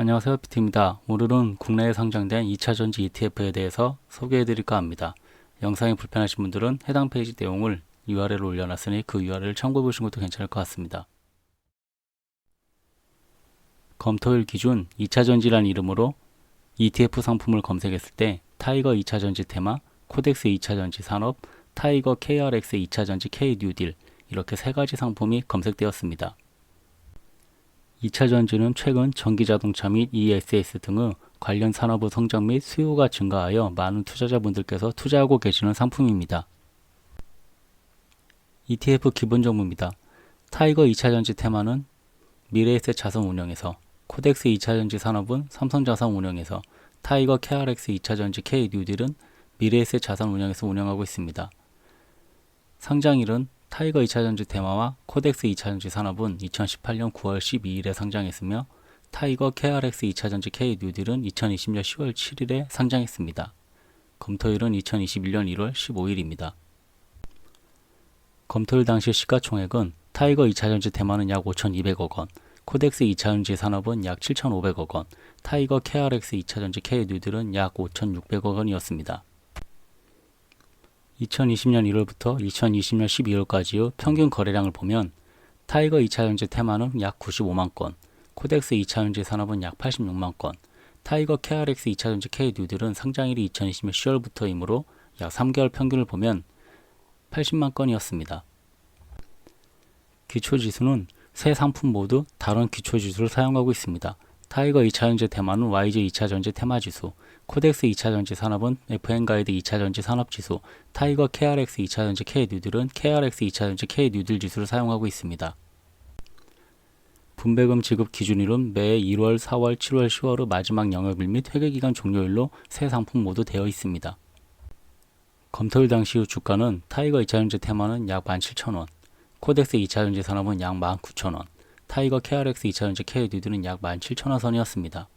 안녕하세요. 피트입니다. 오늘은 국내에 상장된 2차전지 ETF에 대해서 소개해 드릴까 합니다. 영상이 불편하신 분들은 해당 페이지 내용을 URL을 올려놨으니 그 URL을 참고해 보시는 것도 괜찮을 것 같습니다. 검토일 기준 2차전지란 이름으로 ETF 상품을 검색했을 때 타이거 2차전지 테마, 코덱스 2차전지 산업, 타이거 KRX 2차전지 K 뉴딜 이렇게 세 가지 상품이 검색되었습니다. 2차 전지는 최근 전기자동차 및 ESS 등의 관련 산업의 성장 및 수요가 증가하여 많은 투자자분들께서 투자하고 계시는 상품입니다. ETF 기본 정보입니다. 타이거 2차 전지 테마는 미래에셋 자산 운영에서, 코덱스 2차 전지 산업은 삼성 자산 운영에서, 타이거 KRX 2차 전지 K 뉴딜은 미래에셋 자산 운영에서 운영하고 있습니다. 상장일은 타이거 2차전지 테마와 코덱스 2차전지 산업은 2018년 9월 12일에 상장했으며 타이거 KRX 2차전지 K 뉴딜은 2020년 10월 7일에 상장했습니다. 검토일은 2021년 1월 15일입니다. 검토일 당시 시가총액은 타이거 2차전지 테마는 약 5,200억 원, 코덱스 2차전지 산업은 약 7,500억 원, 타이거 KRX 2차전지 K 뉴딜은 약 5,600억 원이었습니다. 2020년 1월부터 2020년 12월까지의 평균 거래량을 보면 타이거 2차전지 테마는 약 95만 건, 코덱스 2차전지 산업은 약 86만 건, 타이거 KRX 2차전지 K 뉴딜은 상장일이 2020년 10월부터이므로 약 3개월 평균을 보면 80만 건이었습니다. 기초지수는 세 상품 모두 다른 기초지수를 사용하고 있습니다. 타이거 2차 전지 테마는 YG 2차 전지 테마 지수, 코덱스 2차 전지 산업은 FN가이드 2차 전지 산업 지수, 타이거 KRX 2차 전지 K 뉴딜은 KRX 2차 전지 K 뉴딜 지수를 사용하고 있습니다. 분배금 지급 기준일은 매 1월, 4월, 7월, 10월의 마지막 영업일 및 회계기간 종료일로 세 상품 모두 되어 있습니다. 검토일 당시의 주가는 타이거 2차 전지 테마는 약 17,000원, 코덱스 2차 전지 산업은 약 19,000원, 타이거 KRX 2차전지 K 뉴딜은 약 17,000원 선이었습니다.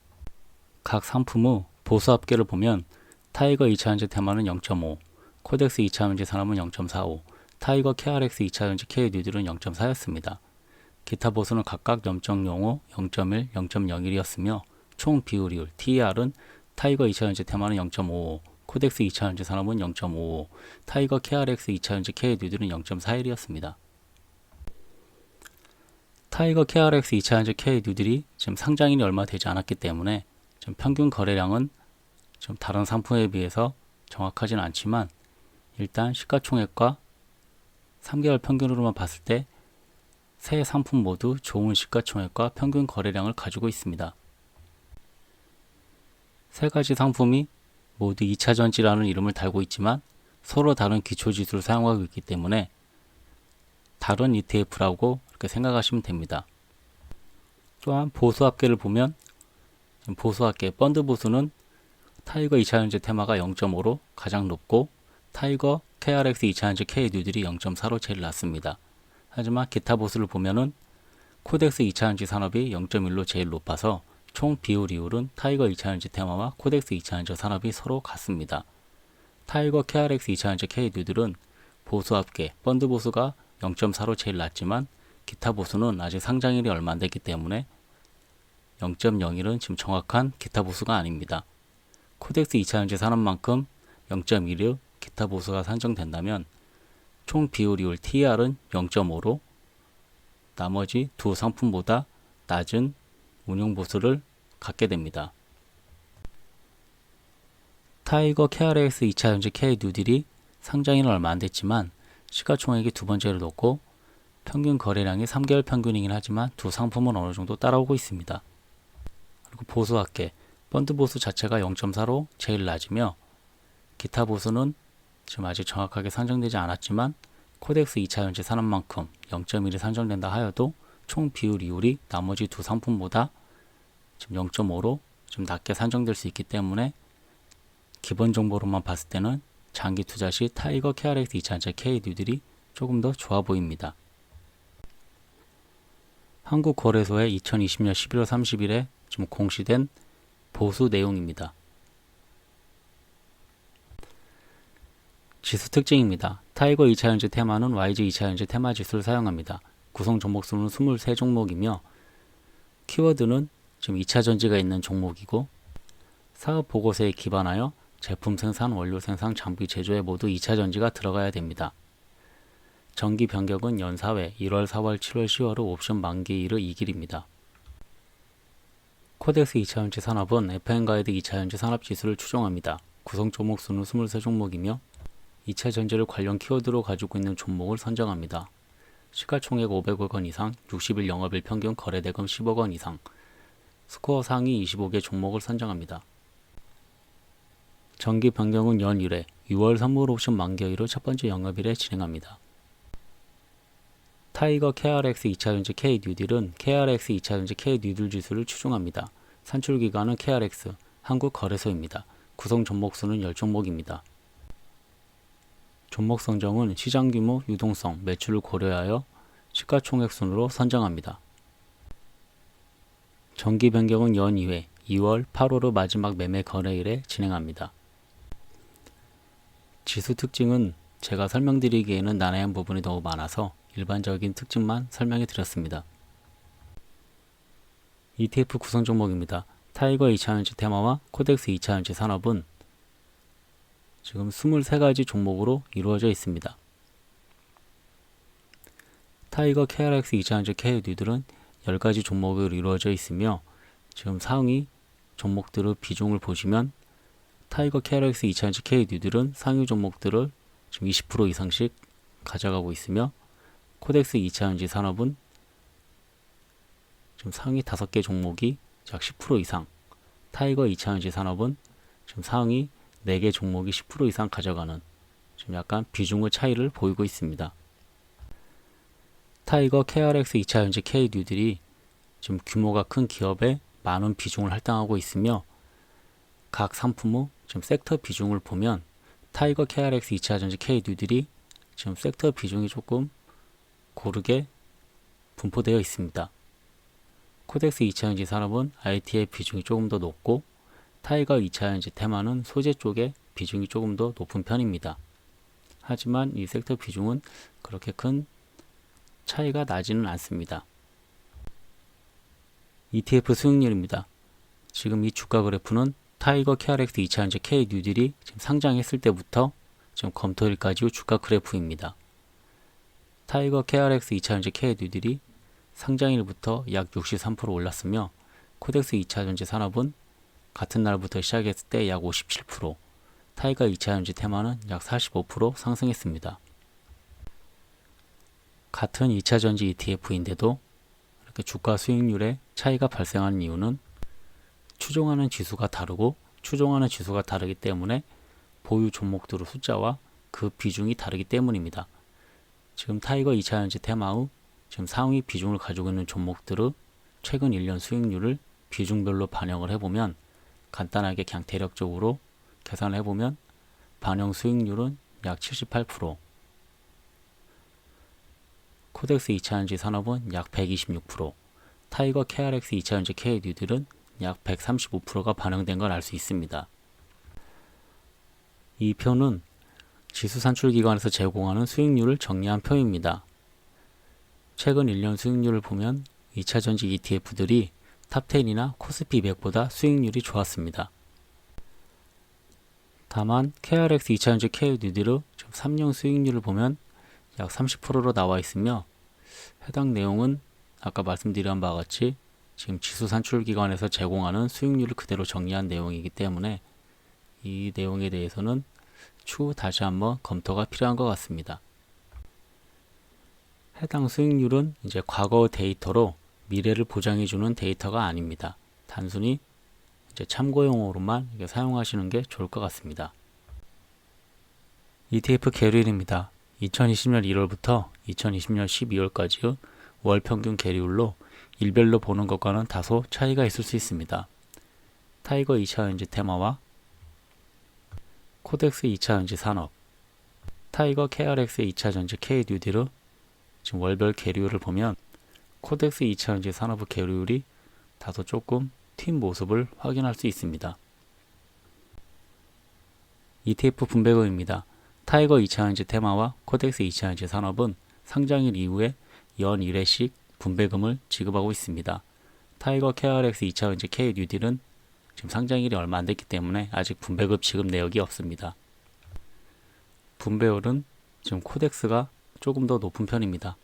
각 상품의 보수 합계를 보면 타이거 2차전지 테마는 0.5, 코덱스 2차전지 산업은 0.45, 타이거 KRX 2차전지 K 뉴딜은 0.4였습니다. 기타 보수는 각각 0.05, 0.1, 0.01이었으며 총 비율이율 TER은 타이거 2차전지 테마는 0.55, 코덱스 2차전지 산업은 0.55, 타이거 KRX 2차전지 K 뉴딜은 0.41이었습니다. 타이거 KRX 2차전지 K 뉴딜이 지금 상장일이 얼마 되지 않았기 때문에 좀 평균 거래량은 좀 다른 상품에 비해서 정확하지는 않지만 일단 시가총액과 3개월 평균으로만 봤을 때세 상품 모두 좋은 시가총액과 평균 거래량을 가지고 있습니다. 세 가지 상품이 모두 2차 전지라는 이름을 달고 있지만 서로 다른 기초지수를 사용하고 있기 때문에 다른 ETF라고 이렇게 생각하시면 됩니다. 또한 보수 합계를 보면 보수 합계 펀드 보수는 타이거 2차전지 테마가 0.5로 가장 높고 타이거 KRX 2차전지 K 뉴딜이 0.4로 제일 낮습니다. 하지만 기타 보수를 보면은 코덱스 2차전지 산업이 0.1로 제일 높아서 총 비율 이율은 타이거 2차전지 테마와 코덱스 2차전지 산업이 서로 같습니다. 타이거 KRX 2차전지 K 뉴딜은 보수 합계 펀드 보수가 0.4로 제일 낮지만 기타 보수는 아직 상장일이 얼마 안 됐기 때문에 0.01은 지금 정확한 기타 보수가 아닙니다. 코덱스 2차전지 산업만큼 0.16 기타 보수가 산정된다면 총 비율이율 TR은 0.5로 나머지 두 상품보다 낮은 운용 보수를 갖게 됩니다. 타이거 KRX 2차전지 K 뉴딜이 상장일은 얼마 안 됐지만 시가총액이 두 번째로 높고 평균 거래량이 3개월 평균이긴 하지만 두 상품은 어느 정도 따라오고 있습니다. 그리고 보수 합계, 펀드 보수 자체가 0.4로 제일 낮으며 기타 보수는 지금 아직 정확하게 산정되지 않았지만 코덱스 2차전지 산업만큼 0.1이 산정된다 하여도 총 비율 이율이 나머지 두 상품보다 지금 0.5로 좀 낮게 산정될 수 있기 때문에 기본 정보로만 봤을 때는 장기 투자 시 타이거 KRX 2차전지 K 뉴딜이 조금 더 좋아 보입니다. 한국거래소의 2020년 11월 30일에 지금 공시된 보수 내용입니다. 지수 특징입니다. 타이거 2차전지 테마는 YG 2차전지 테마 지수를 사용합니다. 구성 종목 수는 23종목이며 키워드는 지금 2차 전지가 있는 종목이고 사업 보고서에 기반하여 제품 생산, 원료 생산, 장비 제조에 모두 2차 전지가 들어가야 됩니다. 정기 변경은 연사회 1월, 4월, 7월, 10월 후 옵션 만기일의 2길입니다. 코덱스 2차전지 산업은 FN가이드 2차전지 산업지수를 추종합니다. 구성 종목 수는 23종목이며 2차 전지를 관련 키워드로 가지고 있는 종목을 선정합니다. 시가총액 500억 원 이상, 60일 영업일 평균 거래대금 10억 원 이상, 스코어 상위 25개 종목을 선정합니다. 정기 변경은 연 1회, 6월 선물 옵션 만기일을 첫 번째 영업일에 진행합니다. 타이거 KRX 2차전지 K 뉴딜은 KRX 2차전지 K 뉴딜 지수를 추종합니다. 산출 기관은 KRX 한국 거래소입니다. 구성 종목 수는 10종목입니다. 종목 선정은 시장 규모, 유동성, 매출을 고려하여 시가총액 순으로 선정합니다. 정기 변경은 연 2회, 2월, 8월의 마지막 매매 거래일에 진행합니다. 지수 특징은 제가 설명드리기에는 난해한 부분이 너무 많아서 일반적인 특징만 설명해 드렸습니다. ETF 구성 종목입니다. 타이거 2차전지 테마와 코덱스 2차전지 산업은 지금 23가지 종목으로 이루어져 있습니다. 타이거 KRX 2차전지 KU들은 10가지 종목으로 이루어져 있으며 지금 상위 종목들의 비중을 보시면 타이거 KRX 2차전지 KU들은 상위 종목들을 지금 20% 이상씩 가져가고 있으며 코덱스 2차전지 산업은 지금 상위 5개 종목이 약 10% 이상, 타이거 2차전지 산업은 지금 상위 4개 종목이 10% 이상 가져가는 지금 약간 비중의 차이를 보이고 있습니다. 타이거 KRX 2차전지 K뉴들이 지금 규모가 큰 기업에 많은 비중을 할당하고 있으며 각 상품의 지금 섹터 비중을 보면 타이거 KRX 2차전지 K뉴들이 지금 섹터 비중이 조금 고르게 분포되어 있습니다. 코덱스 2차전지 산업은 IT의 비중이 조금 더 높고 타이거 2차전지 테마는 소재 쪽에 비중이 조금 더 높은 편입니다. 하지만 이 섹터 비중은 그렇게 큰 차이가 나지는 않습니다. ETF 수익률입니다. 지금 이 주가 그래프는 타이거 KRX 2차전지 K 뉴딜이 지금 상장했을 때부터 지금 검토일까지의 주가 그래프입니다. 타이거 KRX 2차전지 K 뉴딜이 상장일부터 약 63% 올랐으며 코덱스 2차전지 산업은 같은 날부터 시작했을 때 약 57%, 타이거 2차전지 테마는 약 45% 상승했습니다. 같은 2차전지 ETF인데도 이렇게 주가 수익률에 차이가 발생하는 이유는 추종하는 지수가 다르고 추종하는 지수가 다르기 때문에 보유 종목들의 숫자와 그 비중이 다르기 때문입니다. 지금 타이거 2차전지 테마의 지금 상위 비중을 가지고 있는 종목들의 최근 1년 수익률을 비중별로 반영을 해보면 간단하게 그냥 대략적으로 계산을 해보면 반영 수익률은 약 78%, 코덱스 2차전지 산업은 약 126%, 타이거 KRX 2차전지 K뉴들은 약 135%가 반영된 걸 알 수 있습니다. 이 표는 지수 산출 기관에서 제공하는 수익률을 정리한 표입니다. 최근 1년 수익률을 보면 2차전지 ETF들이 탑10이나 코스피 100보다 수익률이 좋았습니다. 다만 KRX 2차전지 KUDD로 3년 수익률을 보면 약 30%로 나와 있으며 해당 내용은 아까 말씀드린 바와 같이 지금 지수 산출 기관에서 제공하는 수익률을 그대로 정리한 내용이기 때문에 이 내용에 대해서는 추후 다시 한번 검토가 필요한 것 같습니다. 해당 수익률은 이제 과거 데이터로 미래를 보장해주는 데이터가 아닙니다. 단순히 이제 참고용으로만 사용하시는 게 좋을 것 같습니다. ETF 계류일입니다. 2020년 1월부터 2020년 12월까지의 월 평균 계류율로 일별로 보는 것과는 다소 차이가 있을 수 있습니다. 타이거 2차전지 테마와 코덱스 2차전지 산업, 타이거 KRX 2차전지 K뉴딜의 지금 월별 계류율을 보면 코덱스 2차전지 산업의 계류율이 다소 조금 튄 모습을 확인할 수 있습니다. ETF 분배금입니다. 타이거 2차전지 테마와 코덱스 2차전지 산업은 상장일 이후에 연 1회씩 분배금을 지급하고 있습니다. 타이거 KRX 2차전지 K 뉴딜은 지금 상장일이 얼마 안 됐기 때문에 아직 분배급 지급 내역이 없습니다. 분배율은 지금 코덱스가 조금 더 높은 편입니다.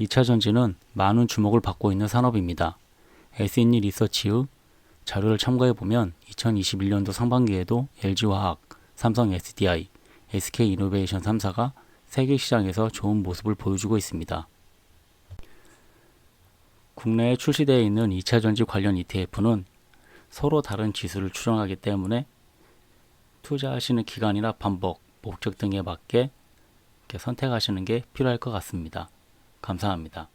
2차 전지는 많은 주목을 받고 있는 산업입니다. S&E 리서치의 자료를 참고해 보면 2021년도 상반기에도 LG화학, 삼성 SDI, SK 이노베이션 3사가 세계 시장에서 좋은 모습을 보여주고 있습니다. 국내에 출시되어 있는 2차 전지 관련 ETF는 서로 다른 지수를 추정하기 때문에 투자하시는 기간이나 반복, 목적 등에 맞게 선택하시는 게 필요할 것 같습니다. 감사합니다.